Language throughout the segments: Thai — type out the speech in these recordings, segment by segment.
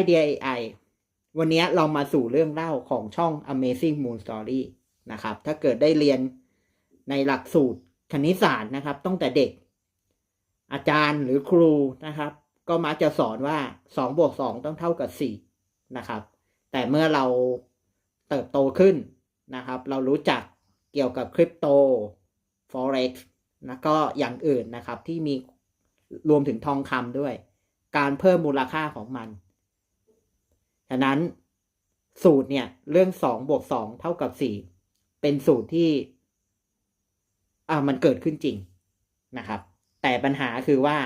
Idea AI วันนี้เรามาสู่เรื่องเล่าของช่อง Amazing Moon Story นะครับ ถ้าเกิดได้เรียนในหลักสูตรคณิตศาสตร์นะครับตั้งแต่เด็ก อาจารย์หรือครูนะครับ ก็มักจะสอนว่า2บวก2ต้องเท่ากับ4นะครับ แต่เมื่อเราเติบโตขึ้นนะครับ เรารู้จักเกี่ยวกับคริปโต forex แล้วก็อย่างอื่นนะครับที่มีรวมถึงทองคำด้วย การเพิ่มมูลค่าของมัน ฉะนั้นสูตรเนี่ย เรื่องสองบวกสองเท่ากับสี่เป็นสูตรที่ อ่ามันเกิดขึ้นจริงนะครับ แต่ปัญหาคือว่า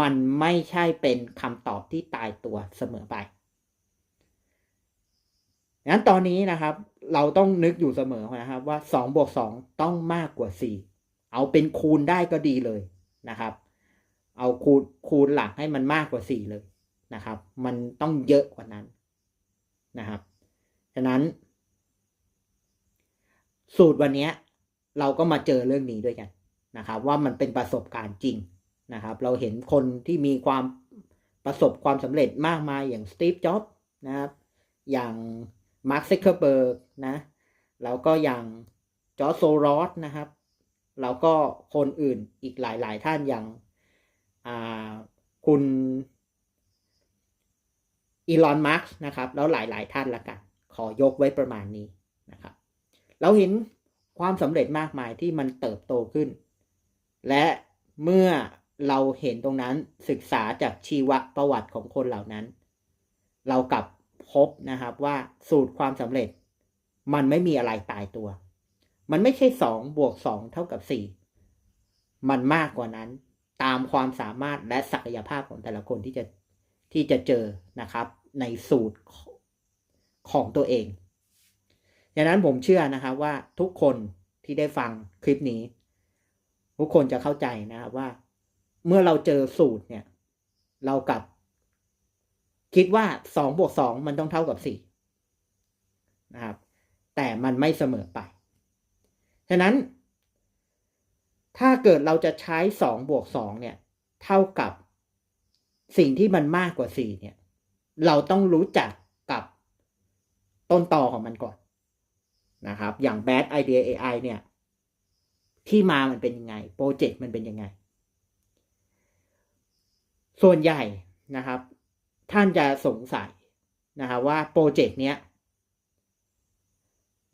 มันไม่ใช่เป็นคำตอบที่ตายตัวเสมอไปงั้นตอนนี้นะครับ เราต้องนึกอยู่เสมอนะครับ ว่าสองบวกสองต้องมากกว่าสี่เอาเป็นคูณได้ก็ดีเลยนะครับ เอาคูณคูณหลักให้มันมากกว่าสี่เลย นะครับ มันต้องเยอะกว่านั้นนะครับฉะนั้น สูตรวันนี้เราก็มาเจอเรื่องนี้ด้วยกันนะครับ ว่ามันเป็นประสบการณ์จริงนะครับ เราเห็นคนที่มีความประสบความสำเร็จมากมายอย่างสตีฟจ็อบส์นะครับ อย่างมาร์คเซเคอร์เบิร์กนะแล้วก็อย่างจอร์จโซรอสนะครับ แล้วก็คนอื่นอีกหลาย ๆ ท่านอย่างคุณ อีลอนมาร์กนะครับ แล้วหลาย ๆ ท่านละกัน ขอยกไว้ประมาณนี้นะครับ เราเห็นความสำเร็จมากมายที่มันเติบโตขึ้น และเมื่อเราเห็นตรงนั้นศึกษาจากชีวประวัติของคนเหล่านั้น เรากลับพบนะครับว่าสูตรความสำเร็จ มันไม่มีอะไรตายตัว มันไม่ใช่สองบวกสองเท่ากับสี่มันมากกว่านั้นตามความสามารถและศักยภาพของแต่ละคนที่จะที่จะเจอนะครับ ในสูตรของตัวเองดังนั้นผมเชื่อนะครับว่าทุกคนที่ได้ฟังคลิปนี้ ทุกคนจะเข้าใจนะครับว่า เมื่อเราเจอสูตรเนี่ย เรากับ คิดว่าสองบวกสองมันต้องเท่ากับสี่นะครับ แต่มันไม่เสมอไปฉะนั้น ถ้าเกิดเราจะใช้สองบวกสองเนี่ย เท่ากับสิ่งที่มันมากกว่าสี่เนี่ย เราต้องรู้จักกับต้นตอของมันก่อนนะครับ อย่าง Bad Idea AI เนี่ย ที่มามันเป็นยังไง โปรเจกต์มันเป็นยังไง ส่วนใหญ่นะครับ ท่านจะสงสัยนะครับว่าโปรเจกต์เนี้ย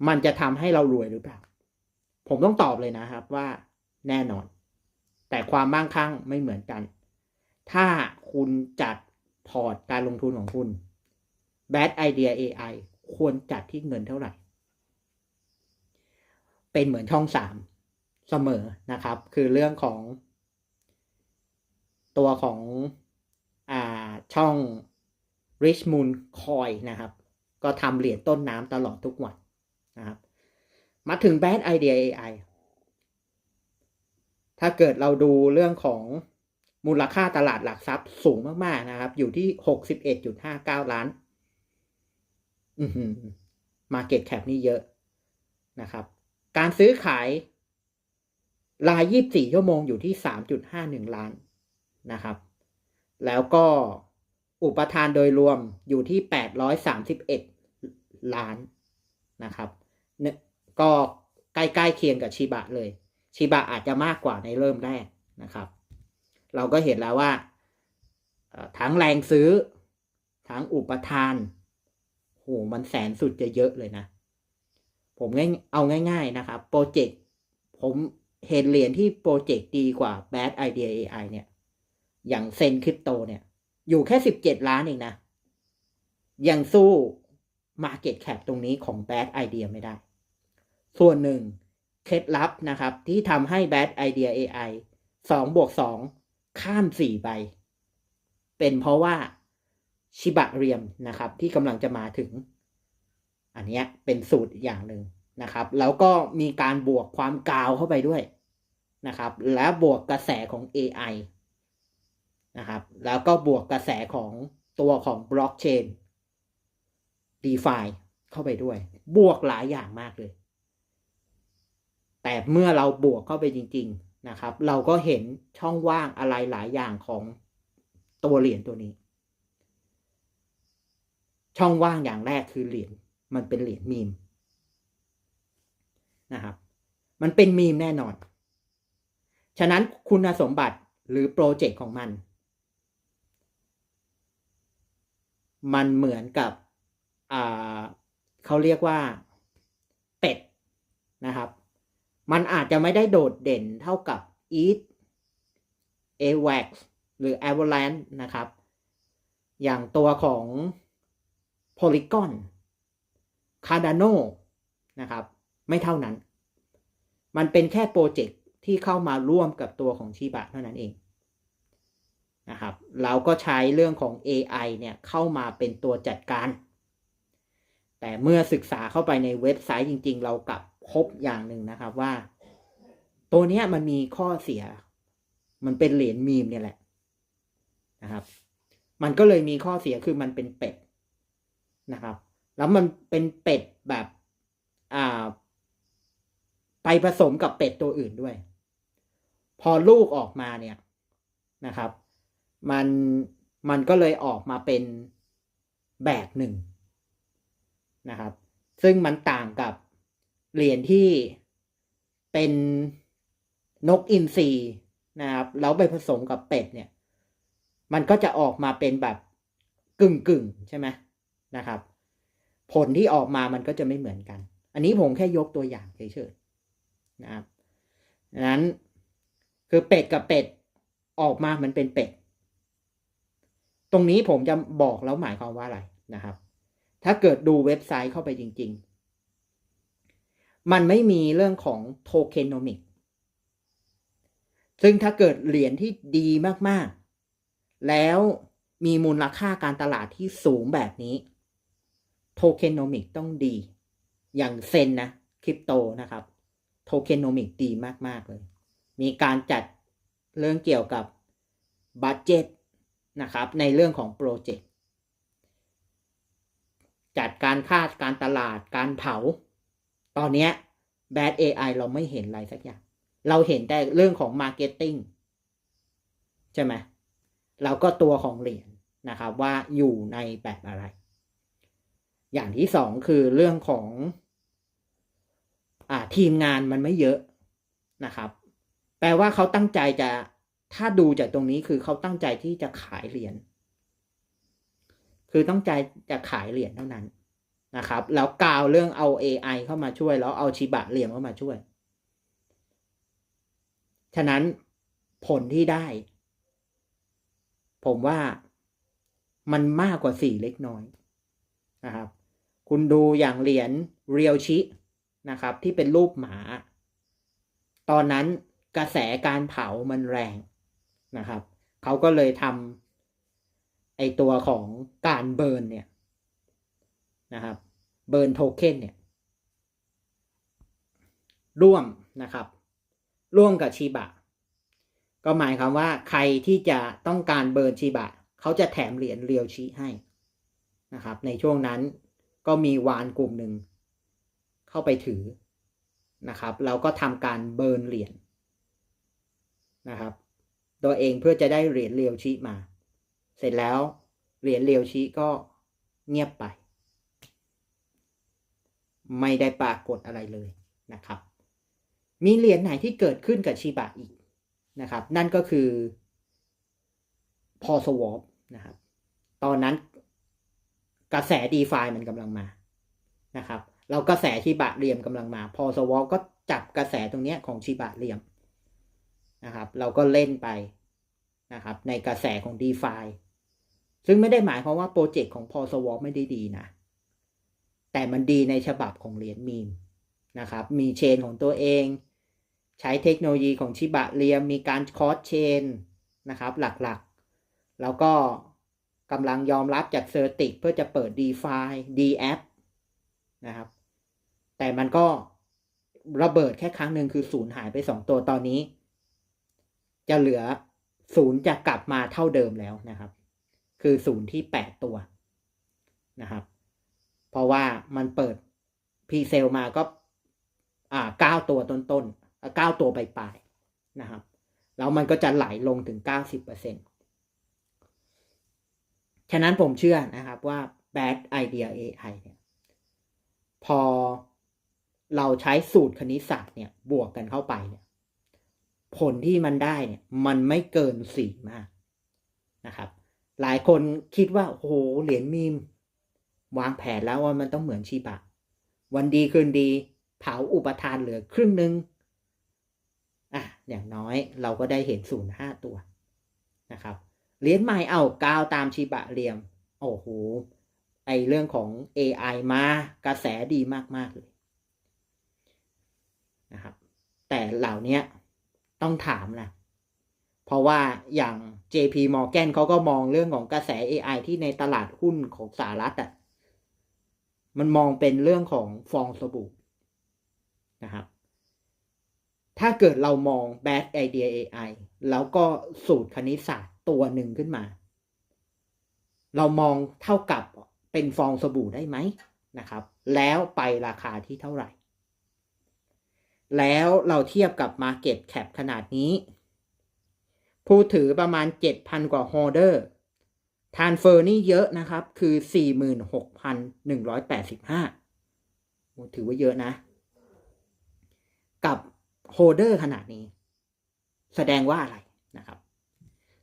มันจะทำให้เรารวยหรือเปล่า ผมต้องตอบเลยนะครับว่าแน่นอน แต่ความมั่งคั่งไม่เหมือนกัน ถ้าคุณจัด พอร์ตการลงทุนของคุณ Bad Idea AI ควรจัดที่เงินเท่าไหร่ เป็นเหมือนช่องสามเสมอนะครับ คือเรื่องของ ตัวของอ่าช่อง Rich Moon Coin นะครับ ก็ทำเหรียญต้นน้ำตลอดทุกวันนะครับ มาถึง Bad Idea AI ถ้าเกิดเราดูเรื่องของ มูลค่าตลาดหลักทรัพย์สูงมากๆนะครับ อยู่ที่หกสิบเอ็ดจุดห้าเก้าล้านมมาเก็ตแคปนี่เยอะนะครับ การซื้อขายรายยี่บสี่ชั่วโมงอยู่ที่สามจุดห้าหนึ่งล้านนะครับ แล้วก็อุปทานโดยรวมอยู่ที่แปดร้อยสามสิบเอ็ดล้านนะครับเนี่ยก็ใกล้ๆเคียงกับชิบะเลย ชิบะอาจจะมากกว่าในเริ่มแรกนะครับ เราก็เห็นแล้วว่าทั้งแรงซื้อ ทั้งอุปทานโหมันแสนสุดจะเยอะเลยนะ ผมง่ายเอาง่าย ๆนะครับโปรเจกต์ผมเห็นเหรียญที่โปรเจกต์ดีกว่า Bad Idea AI เนี่ย อย่างเซนคริปโตเนี่ย อยู่แค่สิบเจ็ดล้านเองนะ ยังสู้ Market Cap ตรงนี้ของ Bad Idea ไม่ได้ ส่วนหนึ่งเคล็ดลับนะครับ ที่ทำให้ Bad Idea AI สองบวกสอง ข้ามสี่ใบเป็นเพราะว่าชิบะเรียมนะครับ ที่กำลังจะมาถึง อันนี้เป็นสูตรอย่างหนึ่งนะครับ แล้วก็มีการบวกความกาวเข้าไปด้วยนะครับ และบวกกระแสของ AI นะครับ แล้วก็บวกกระแสของตัวของบล็อกเชน DeFi เข้าไปด้วย บวกหลายอย่างมากเลย แต่เมื่อเราบวกเข้าไปจริง ๆ นะครับ เราก็เห็นช่องว่างอะไรหลายอย่างของตัวเหรียญตัวนี้ ช่องว่างอย่างแรกคือเหรียญมันเป็นเหรียญมีมนะครับ มันเป็นมีมแน่นอน ฉะนั้นคุณสมบัติหรือโปรเจกต์ของมัน มันเหมือนกับเขาเรียกว่าเป็ดนะครับ มันอาจจะไม่ได้โดดเด่นเท่ากับ ETH AVAX หรือ Avalanche นะครับ อย่างตัวของ Polygon Cardano นะครับ ไม่เท่านั้น มันเป็นแค่โปรเจกต์ที่เข้ามาร่วมกับตัวของชิบะเท่านั้นเองนะครับ เราก็ใช้เรื่องของ AI เนี่ยเข้ามาเป็นตัวจัดการ แต่เมื่อศึกษาเข้าไปในเว็บไซต์จริง ๆ เรากลับ พบอย่างหนึ่งนะครับว่า ตัวเนี้ยมันมีข้อเสีย มันเป็นเหรียญมีมเนี่ยแหละนะครับ มันก็เลยมีข้อเสียคือมันเป็นเป็ดนะครับ แล้วมันเป็นเป็ดแบบอ่า ไปผสมกับเป็ดตัวอื่นด้วย พอลูกออกมาเนี่ยนะครับ มันมันก็เลยออกมาเป็นแบบหนึ่งนะครับ ซึ่งมันต่างกับ เหรียญที่เป็นนกอินทรีนะครับแล้วไปผสมกับเป็ดเนี่ย มันก็จะออกมาเป็นแบบกึ่งกึ่งใช่ไหมนะครับ ผลที่ออกมามันก็จะไม่เหมือนกัน อันนี้ผมแค่ยกตัวอย่างเฉยๆนะครับดังนั้นคือเป็ดกับเป็ดออกมามันเป็นเป็ด ตรงนี้ผมจะบอกแล้วหมายความว่าอะไรนะครับ ถ้าเกิดดูเว็บไซต์เข้าไปจริง ๆ มันไม่มีเรื่องของโทเคนโนมิกซึ่งถ้าเกิดเหรียญที่ดีมากๆ แล้วมีมูลค่าการตลาดที่สูงแบบนี้ โทเคนโนมิกต้องดี อย่างเซนนะคริปโตนะครับ โทเคนโนมิกดีมากๆเลย มีการจัดเรื่องเกี่ยวกับบัตเจ็ตนะครับ ในเรื่องของโปรเจกต์ จัดการคาดการตลาดการเผา ตอนนี้แบด AI เราไม่เห็นอะไรสักอย่าง เราเห็นแต่เรื่องของ Marketing ใช่ไหมเราก็ตัวของเหรียญนะครับว่าอยู่ในแบบอะไร อย่างที่สองคือเรื่องของอ่าทีมงานมันไม่เยอะนะครับ แปลว่าเขาตั้งใจจะถ้าดูจากตรงนี้คือเขาตั้งใจที่จะขายเหรียญคือต้องใจจะขายเหรียญเท่านั้น นะครับ แล้วกาวเรื่องเอา AI เข้ามาช่วย แล้วเอาชิบะเหลี่ยมเข้ามาช่วย ฉะนั้นผลที่ได้ ผมว่ามันมากกว่าสี่เล็กน้อยนะครับ คุณดูอย่างเหรียญเรียวชินะครับ ที่เป็นรูปหมา ตอนนั้นกระแสการเผามันแรงนะครับ เขาก็เลยทำไอตัวของการเบิร์นเนี่ย นะครับเบิร์นโทเค็นเนี่ยร่วมนะครับ ร่วมกับชีบะ ก็หมายความว่าใครที่จะต้องการเบิร์นชีบะ เขาจะแถมเหรียญเรียวชีให้นะครับ ในช่วงนั้นก็มีวานกลุ่มหนึ่งเข้าไปถือนะครับ เราก็ทำการเบิร์นเหรียญนะครับ ตัวเองเพื่อจะได้เหรียญเรียวชิมา เสร็จแล้วเหรียญเรียวชิก็เงียบไป ไม่ได้ปรากฏอะไรเลยนะครับ มีเหรียญไหนที่เกิดขึ้นกับชิบะอีกนะครับ นั่นก็คือพอสวอปนะครับ ตอนนั้นกระแสดีฟามันกำลังมานะครับเรากระแสชิบะเรียมกำลังมา พอสวอก็จับกระแสตรงนี้ของชิบะเรียมนะครับ เราก็เล่นไปนะครับ ในกระแสของ d e f าซึ่งไม่ได้หมายความว่าโปรเจกต์ของพอสวอไม่ได้ดีนะ แต่มันดีในฉบับของเหรียญมีมนะครับ มีเชนของตัวเอง ใช้เทคโนโลยีของชิบะเรียม มีการคอร์สเชนนะครับ หลักๆ แล้วก็กำลังยอมรับจากเซอร์ติกเพื่อจะเปิด d e f า d a p นะครับ แต่มันก็ระเบิดแค่ครั้งหนึ่งคือศูนย์หายไปสองตัวตอนนี้ จะเหลือศูนย์จะกลับมาเท่าเดิมแล้วนะครับ คือศูนย์ที่แปดตัวนะครับ เพราะว่ามันเปิดพีเซลมาก็อ่าเก้าตัวต้นๆเก้าตัวปลายๆนะครับ แล้วมันก็จะไหลลงถึงเก้าสิบเปอร์เซ็นฉะนั้นผมเชื่อนะครับว่า Bad Idea AI เนี่ยพอเราใช้สูตรคณิตศาสตร์เนี่ยบวกกันเข้าไปเนี่ย ผลที่มันได้เนี่ย มันไม่เกินสี่มากนะครับ หลายคนคิดว่าโอ้โหเหรียญมีม วางแผนแล้วว่ามันต้องเหมือนชีบะ วันดีคืนดี เผาอุปทานเหลือครึ่งหนึ่งอะอย่างน้อยเราก็ได้เห็นศูนย์ห้าตัวนะครับเหรียญใหม่เอากาวตามชีบะเรียม โอ้โหไอเรื่องของ AI มากระแสดีมากๆเลยนะครับ แต่เหล่านี้ต้องถามนะเพราะว่าอย่าง JP Morgan เขาก็มองเรื่องของกระแส AI ที่ในตลาดหุ้นของสหรัฐอะ มันมองเป็นเรื่องของฟองสบู่นะครับ ถ้าเกิดเรามอง bad idea AI แล้วก็สูตรคณิตศาสตร์ตัวหนึ่งขึ้นมา เรามองเท่ากับเป็นฟองสบู่ได้ไหมนะครับ แล้วไปราคาที่เท่าไหร่ แล้วเราเทียบกับ Market Cap ขนาดนี้ ผู้ถือประมาณ 7,000 กว่า Holder ทานเฟอร์นี่เยอะนะครับ คือ 46,185 ถือว่าเยอะนะ กับโฮเดอร์ขนาดนี้ แสดงว่าอะไรนะครับ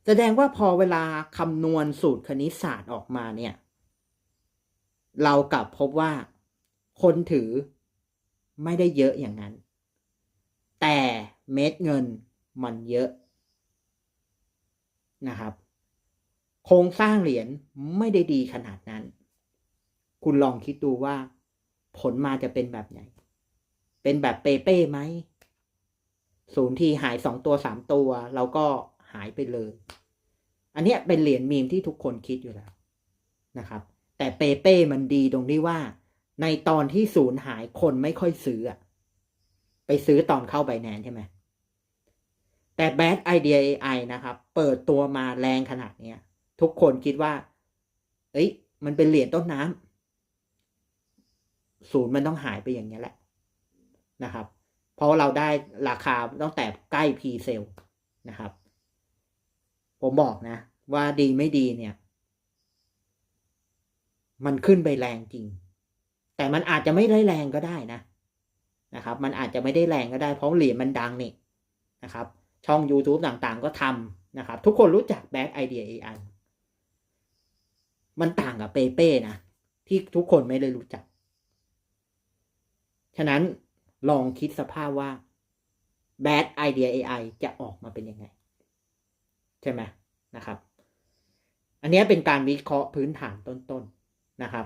แสดงว่าพอเวลาคำนวณสูตรคณิตศาสตร์ออกมาเนี่ย เรากลับพบว่าคนถือไม่ได้เยอะอย่างนั้น แต่เม็ดเงินมันเยอะนะครับ โครงสร้างเหรียญไม่ได้ดีขนาดนั้น คุณลองคิดดูว่า ผลมาจะเป็นแบบไหน เป็นแบบเปเป้ไหมศูนย์ทีหายสองตัวสามตัวเราก็หายไปเลย อันเนี้ยเป็นเหรียญมีมที่ทุกคนคิดอยู่แล้วนะครับ แต่เปเป้มันดีตรงที่ว่า ในตอนที่ศูนย์หายคนไม่ค่อยซื้ออะไปซื้อตอนเข้าใบแนนใช่ไหมแต่ Bad Idea AI นะครับ เปิดตัวมาแรงขนาดเนี้ย ทุกคนคิดว่า เอ้ย มันเป็นเหรียญต้นน้ำศูนย์มันต้องหายไปอย่างนี้แหละนะครับ เพราะเราได้ราคาตั้งแต่ใกล้พีเซลนะครับ ผมบอกนะ ว่าดีไม่ดีเนี่ย มันขึ้นไปแรงจริง แต่มันอาจจะไม่ได้แรงก็ได้นะนะครับ มันอาจจะไม่ได้แรงก็ได้ เพราะเหรียญมันดังนี่นะครับ ช่อง YouTube ต่างๆ ก็ทำนะครับ ทุกคนรู้จัก Back Idea AI มันต่างกับเปเป้นะ ที่ทุกคนไม่ได้รู้จัก ฉะนั้นลองคิดสภาพว่า Bad Idea AI จะออกมาเป็นยังไง ใช่ไหมนะครับ อันนี้เป็นการวิเคราะห์พื้นฐานต้นๆนนะครับ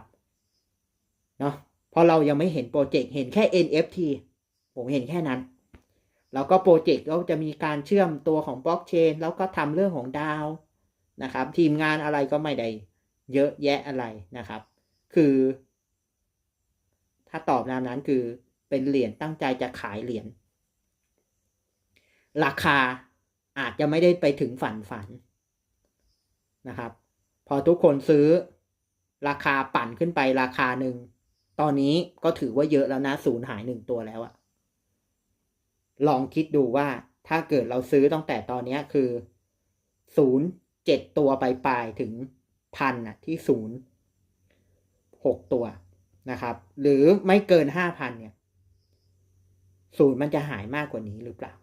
เนาะเพราะเรายังไม่เห็นโปรเจกต์เห็นแค่ NFT ผมเห็นแค่นั้น แล้วก็โปรเจกต์ก็จะมีการเชื่อมตัวของบล็อกเชนแล้วก็ทำเรื่องของดาวนะครับ ทีมงานอะไรก็ไม่ได้ เยอะแยะอะไรนะครับ คือ ถ้าตอบนามนั้นคือเป็นเหรียญตั้งใจจะขายเหรียญราคาอาจจะไม่ได้ไปถึงฝันฝันนะครับ พอทุกคนซื้อราคาปั่นขึ้นไปราคาหนึ่ง ตอนนี้ก็ถือว่าเยอะแล้วนะศูนย์หายหนึ่งตัวแล้วอะลองคิดดูว่าถ้าเกิดเราซื้อตั้งแต่ตอนนี้คือศูนย์เจ็ดตัวไปปลายถึง พันอะที่ศูนย์หกตัวนะครับ หรือไม่เกินห้าพันเนี่ยศูนย์มันจะหายมากกว่านี้หรือเปล่า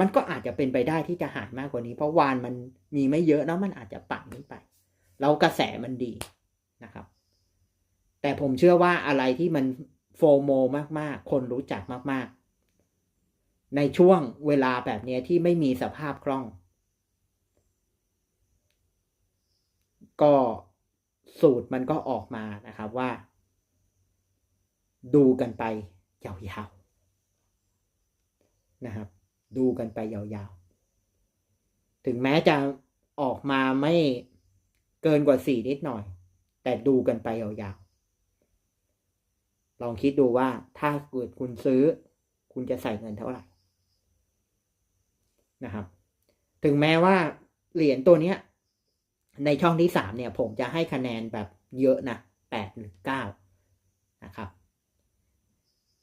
มันก็อาจจะเป็นไปได้ที่จะหายมากกว่านี้ เพราะวานมันมีไม่เยอะแล้วมันอาจจะปั่นขึ้นไปแล้วกระแสมันดีนะครับ แต่ผมเชื่อว่าอะไรที่มันโฟโมมากๆ คนรู้จักมากๆ ในช่วงเวลาแบบนี้ที่ไม่มีสภาพคล่อง ก็สูตรมันก็ออกมานะครับว่า ดูกันไปยาวๆนะครับ ดูกันไปยาวๆ ถึงแม้จะออกมาไม่เกินกว่าสี่นิดหน่อย แต่ดูกันไปยาวๆ ลองคิดดูว่าถ้าเกิดคุณซื้อ คุณจะใส่เงินเท่าไหร่นะครับ ถึงแม้ว่าเหรียญตัวเนี้ย ในช่องที่สามเนี่ย ผมจะให้คะแนนแบบเยอะนะแปดหรือเก้านะครับ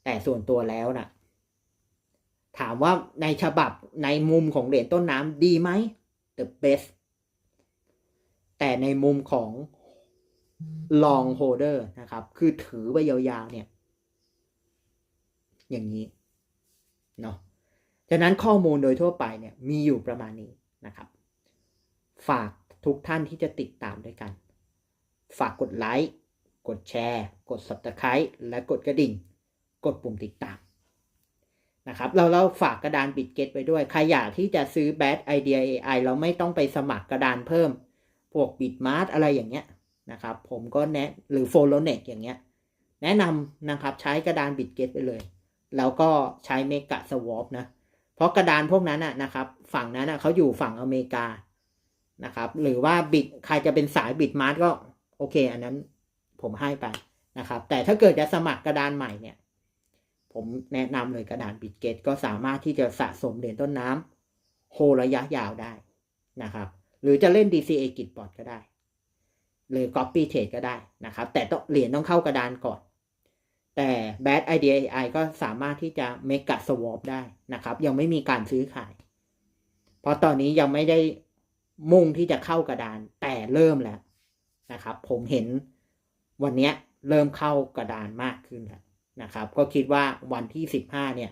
แต่ส่วนตัวแล้วนะถามว่าในฉบับในมุมของเหรียญต้นน้ำดีไหม the best แต่ในมุมของ long holder นะครับ คือถือไปยาวๆเนี่ย อย่างนี้เนาะฉะนั้นข้อมูลโดยทั่วไปเนี่ยมีอยู่ประมาณนี้นะครับ ฝาก ทุกท่านที่จะติดตามด้วยกัน ฝากกดไลค์ กดแชร์ กด subscribe และกดกระดิ่ง กดปุ่มติดตามนะครับเราเราฝากกระดานบิดเก็ตไปด้วย ใครอยากที่จะซื้อ Bad Idea AI เราไม่ต้องไปสมัครกระดานเพิ่ม พวกบิดมาร์อะไรอย่างเงี้ยนะครับ ผมก็แนะหรือ f o l o n e t อย่างเงี้ย แนะนำนะครับใช้กระดานบิดเก็ตไปเลย แล้วก็ใช้เมกะสวอปนะ เพราะกระดานพวกนั้นนะนะครับ ฝั่งนั้นน่ะเขาอยู่ฝั่งอเมริกา นะครับ หรือว่าบิดใครจะเป็นสายบิดมาร์ก็โอเค อันนั้นผมให้ไปนะครับ แต่ถ้าเกิดจะสมัครกระดานใหม่เนี่ย ผมแนะนำเลยกระดานบิดเกตก็สามารถที่จะสะสมเหรียญต้นน้ำโฮระยะยาวได้นะครับ หรือจะเล่น DCA กิจบอร์ดก็ได้ หรือ Copy Trade ก็ได้นะครับ แต่ต้องเหรียญต้องเข้ากระดานก่อน แต่ Bad Idea AI ก็สามารถที่จะ Mega Swap ได้นะครับ ยังไม่มีการซื้อขาย เพราะตอนนี้ยังไม่ได้ มุ่งที่จะเข้ากระดาน แต่เริ่มแล้วนะครับ ผมเห็นวันนี้เริ่มเข้ากระดานมากขึ้นแล้วนะครับ ก็คิดว่าวันที่สิบห้าเนี่ย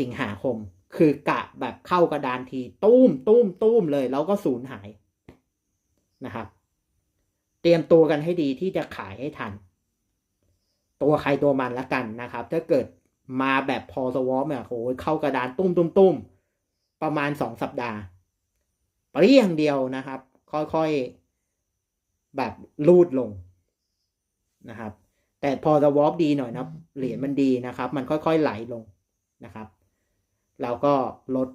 สิงหาคม คือกะแบบเข้ากระดานทีตุ้มตุ้มตุ้มเลย แล้วก็สูญหายนะครับ เตรียมตัวกันให้ดีที่จะขายให้ทัน ตัวใครตัวมันละกันนะครับ ถ้าเกิดมาแบบพอสวอปเนี่ยโอ้ยเข้ากระดานตุ้มตุ้มตุ้ม ประมาณสองสัปดาห์ปรีอย่างเดียวนะครับ ค่อยๆแบบลูดลงนะครับ แต่พอสวอปดีหน่อยนะเหรียญมันดีนะครับ มันค่อยๆไหลลงนะครับแล้วก็ลด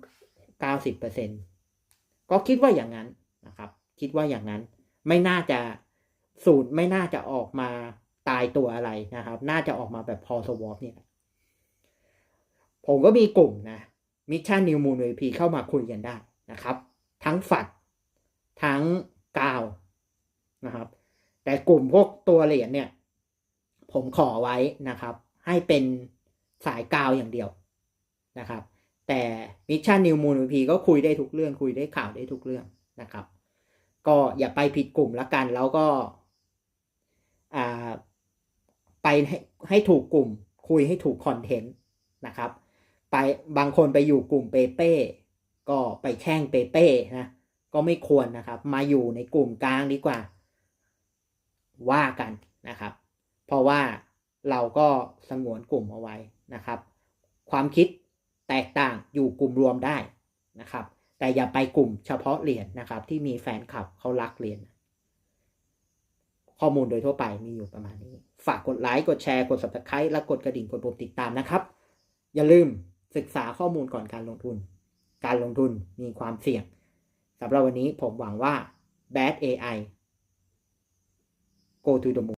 90%ก็คิดว่าอย่างนั้นนะครับ คิดว่าอย่างนั้นไม่น่าจะสูตรไม่น่าจะออกมาตายตัวอะไรนะครับ น่าจะออกมาแบบพอสวอปเนี่ย ผมก็มีกลุ่มนะ มิชชั่นนิวมูนเวพีเข้ามาคุยกันได้นะครับ ทั้งฝัดทั้งกาวนะครับ แต่กลุ่มพวกตัวเหรียญเนี่ย ผมขอไว้นะครับ ให้เป็นสายกาวอย่างเดียวนะครับ แต่มิชชั่นนิวมูนพีก็คุยได้ทุกเรื่อง คุยได้ข่าวได้ทุกเรื่องนะครับ ก็อย่าไปผิดกลุ่มละกันแล้วก็อ่าไปให้ให้ถูกกลุ่มคุยให้ถูกคอนเทนต์นะครับ ไปบางคนไปอยู่กลุ่มเปเป้ก็ไปแช่งเปเป้นะ ก็ไม่ควรนะครับ มาอยู่ในกลุ่มกลางดีกว่า ว่ากันนะครับ เพราะว่าเราก็สงวนกลุ่มเอาไว้นะครับ ความคิดแตกต่างอยู่กลุ่มรวมได้นะครับ แต่อย่าไปกลุ่มเฉพาะเหรียญนะครับ ที่มีแฟนคลับเขารักเหรียญข้อมูลโดยทั่วไปมีอยู่ประมาณนี้ ฝากกดไลค์ กดแชร์ กด subscribe และกดกระดิ่ง กดปุ่มติดตามนะครับ อย่าลืม ศึกษาข้อมูลก่อนการลงทุน การลงทุนมีความเสี่ยงสำหรับวันนี้ผมหวังว่า bad AI go to the moon